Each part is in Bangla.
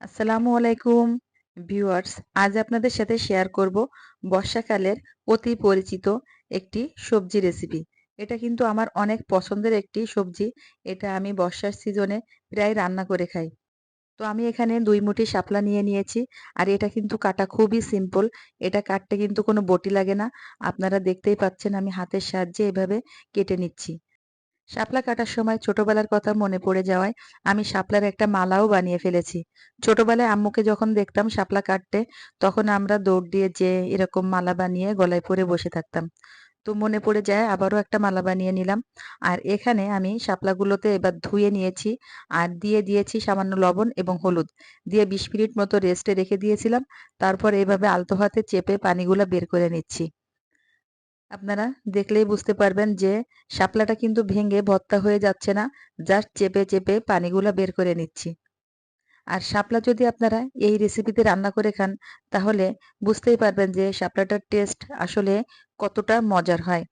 আসসালামু আলাইকুম ভিউয়ার্স, আজ আপনাদের সাথে শেয়ার করব বর্ষাকালের অতি পরিচিত একটি সবজি রেসিপি এটা কিন্তু আমার অনেক পছন্দের একটি সবজি। এটা আমি বর্ষার সিজনে প্রায় রান্না করে খাই। তো আমি এখানে দুই মুঠি শাপলা নিয়ে নিয়েছি আর এটা কিন্তু কাটা খুবই সিম্পল এটা কাটতে কিন্তু কোনো বটি লাগে না। আপনারা দেখতেই পাচ্ছেন আমি হাতের সাহায্যে এভাবে কেটে নিচ্ছি। শাপলা কাটার সময় ছোটবেলার কথা মনে পড়ে যাওয়ায় আমি শাপলার একটা মালাও বানিয়ে ফেলেছি। ছোটবেলায় আম্মুকে যখন দেখতাম শাপলা কাটতে, তখন আমরা দৌড় দিয়ে যে এরকম মালা বানিয়ে গলায় পরে বসে থাকতাম। তো মনে পড়ে যায় আবারও একটা মালা বানিয়ে নিলাম। আর এখানে আমি শাপলাগুলোতে এবার ধুয়ে নিয়েছি আর দিয়ে দিয়েছি সামান্য লবণ এবং হলুদ। দিয়ে বিশ মিনিট মতো রেস্টে রেখে দিয়েছিলাম। তারপর এভাবে আলতো হাতে চেপে পানিগুলো বের করে নিচ্ছি। আপনারা দেখলেই বুঝতে পারবেন যে শাপলাটা কিন্তু ভেঙে ভর্তা হয়ে যাচ্ছে না। জাস্ট চেপে চেপে পানিগুলা বের করে নিচ্ছি। আর শাপলা যদি আপনারা এই রেসিপিতে রান্না করে খান, তাহলে বুঝতেই পারবেন যে শাপলাটার টেস্ট আসলে কতটা মজার হয়।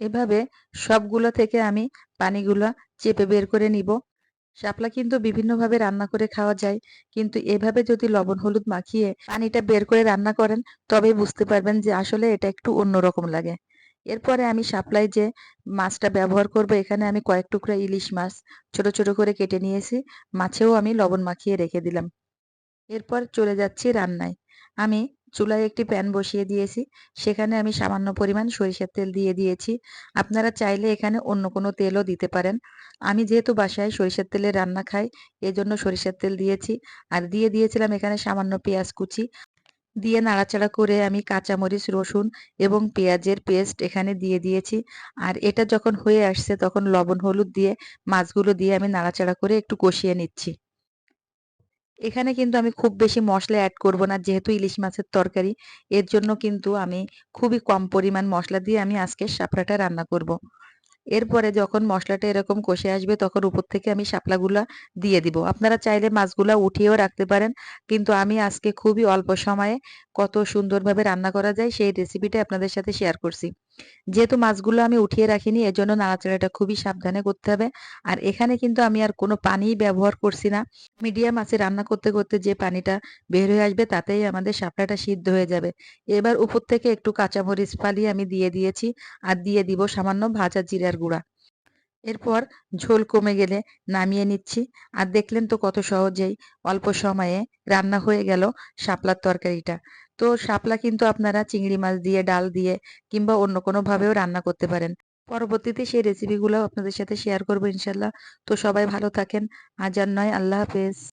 এভাবে সবগুলো থেকে আমি পানিগুলো চেপে বের করে নিব। শাপলা কিন্তু বিভিন্নভাবে রান্না করে খাওয়া যায়। কিন্তু এভাবে যদি লবণ, হলুদ মাখিয়ে পানিটা বের করে রান্না করেন, তবেই বুঝতে পারবেন যে আসলে এটা একটু অন্যরকম লাগে। এরপরে আমি শাপলাই যে মাছটা ব্যবহার করব, এখানে আমি কয়েক টুকরা ইলিশ মাছ ছোট ছোট করে কেটে নিয়েছি। মাছেও আমি লবণ মাখিয়ে রেখে দিলাম। এরপর চলে যাচ্ছি রান্নায়। আমি চুলায় একটি প্যান বসিয়ে দিয়েছি। সেখানে আমি সামান্য পরিমাণ সরিষার তেল দিয়ে দিয়েছি। আপনারা চাইলে এখানে অন্য কোনো তেলও দিতে পারেন। আমি যেহেতু বাসায় সরিষার তেলে রান্না খাই, এজন্য সরিষার তেল দিয়েছি। আর দিয়ে দিয়েছিলাম এখানে সামান্য পেঁয়াজ কুচি। দিয়ে নাড়াচাড়া করে আমি কাঁচামরিচ, রসুন এবং পেঁয়াজের পেস্ট এখানে দিয়ে দিয়েছি। আর এটা যখন হয়ে আসছে তখন লবণ, হলুদ দিয়ে, মাছগুলো দিয়ে আমি নাড়াচাড়া করে একটু কষিয়ে নিচ্ছি। এখানে কিন্তু আমি খুব বেশি মশলা অ্যাড করব না, যেহেতু ইলিশ মাছের তরকারি এর জন্য কিন্তু আমি খুবই কম পরিমাণ মশলা দিয়ে আমি আজকে সাপড়াটা রান্না করব। এরপরে যখন মশলাটা এরকম কষে আসবে, তখন উপর থেকে আমি শাপলাগুলা দিয়ে দিব আপনারা চাইলে মাছগুলা উঠিয়েও রাখতে পারেন, কিন্তু আমি আজকে খুবই অল্প সময়ে কত সুন্দরভাবে রান্না করা যায় সেই রেসিপিটা আপনাদের সাথে শেয়ার করছি। যেহেতু মাছগুলো আমি উঠিয়ে রাখিনি, এজন্য নাড়াচাড়াটা খুবই সাবধানে করতে হবে। আর এখানে কিন্তু আমি আর কোনো পানি ব্যবহার করছি না। মিডিয়াম আছে রান্না করতে করতে যে পানিটা বের হয়ে আসবে, তাতেই আমাদের শাপলাটা সিদ্ধ হয়ে যাবে। এবার উপর থেকে একটু কাঁচামরিচ ফালিয়ে আমি দিয়ে দিয়েছি, আর দিয়ে দিব সামান্য ভাজা জিরার গুঁড়া। এরপর ঝোল কমে গেলে নামিয়ে নিচ্ছি। আর দেখলেন তো কত সহজেই, অল্প সময়ে রান্না হয়ে গেল শাপলার তরকারিটা। তো শাপলা কিন্তু আপনারা চিংড়ি মাছ দিয়ে, ডাল দিয়ে কিংবা অন্য কোনো ভাবেও রান্না করতে পারেন। পরবর্তীতে সেই রেসিপিগুলো আপনাদের সাথে শেয়ার করব ইনশাল্লাহ। তো সবাই ভালো থাকেন। আজ আর নয়। আল্লাহ হাফেজ।